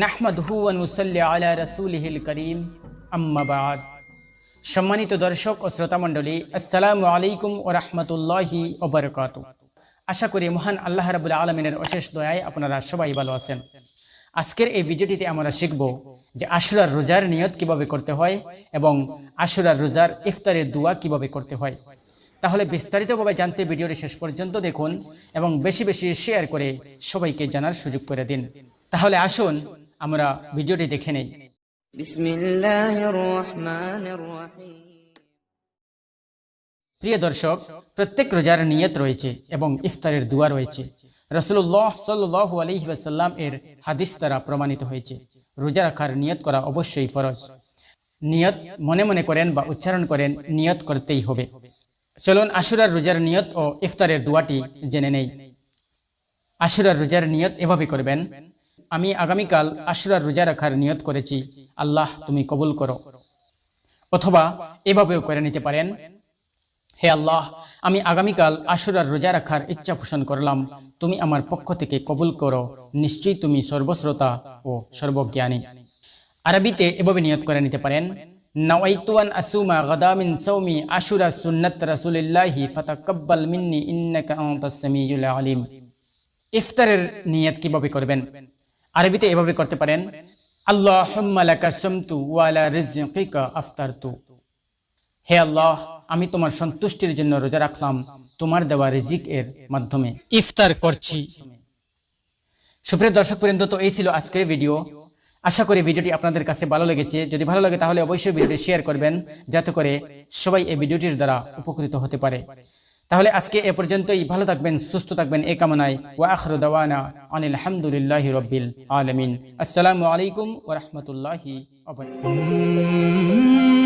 নাহমাদহু ওয়ানুসাল্লি আলা রাসূলিহিল করিম, আম্মা বাদ। সম্মানিত দর্শক ও শ্রোতামণ্ডলী আসসালামু আলাইকুম ও রহমতুল্লাহি ওবরকাত আশা করি মহান আল্লাহ রাবুল আলমিনের অশেষ দয়ায় আপনারা সবাই ভালো আছেন। আজকের এই ভিডিওটিতে আমরা শিখব যে আশুরার রোজার নিয়ত কীভাবে করতে হয় এবং আশুরার রোজার ইফতারের দোয়া কীভাবে করতে হয়। তাহলে বিস্তারিতভাবে জানতে ভিডিওটি শেষ পর্যন্ত দেখুন এবং বেশি বেশি শেয়ার করে সবাইকে জানার সুযোগ করে দিন। তাহলে আসুন আমরা ভিডিওটি দেখে নেই। প্রিয় দর্শক প্রত্যেক রোজার নিয়ত রয়েছে এবং ইফতারের দোয়া রয়েছে। রসুল্লাহ সাল্লু আলহিবাসাল্লাম এর হাদিস দ্বারা প্রমাণিত হয়েছে। রোজা রাখার নিয়ত করা অবশ্যই ফরজ। নিয়ত মনে মনে করেন বা উচ্চারণ করেন নিয়ত করতেই হবে। চলুন আশুরার রোজার নিয়ত ও ইফতারের দোয়াটি জেনে নেই। আশুরার রোজার নিয়ত এভাবে করবেন আমি আগামীকাল আশুরার রোজা রাখার নিয়ত করেছি। আল্লাহ, তুমি কবুল করো। অথবা এভাবেও করে নিতে পারেন। হে আল্লাহ, আমি আগামীকাল আশুরার রোজা রাখার ইচ্ছা পোষণ করলাম। তুমি আমার পক্ষ থেকে কবুল করো। নিশ্চয়ই তুমি সর্বশ্রোতা ও সর্বজ্ঞানী। আরবিতে এভাবে নিয়ত করে নিতে পারেন সৌমি আলিম। ইফতারের নিয়ত কীভাবে করবেন? আরবিতে এভাবে করতে পারেন আফতারতু। হে আল্লাহ, আমি তোমার সন্তুষ্টির জন্য রোজা রাখলাম, তোমার দেওয়া রিজিক এর মাধ্যমে। ইফতার করছি। সুপ্রিয় দর্শক পর্যন্ত, তো এই ছিল আজকের ভিডিও। আশা করি ভিডিওটি আপনাদের কাছে ভালো লেগেছে। যদি ভালো লাগে, তাহলে অবশ্যই ভিডিওটি শেয়ার করবেন, যাতে করে সবাই এই ভিডিওটির দ্বারা উপকৃত হতে পারে। তাহলে আজকে এ পর্যন্তই। ভালো থাকবেন, সুস্থ থাকবেন। এ কামনায়। ওয়া আখর দাওয়ানা আনিল হামদুলিল্লাহি রব্বিল আলমিন। আসসালামু আলাইকুম ওয়া রাহমাতুল্লাহি ওয়া বারাকাতুহু।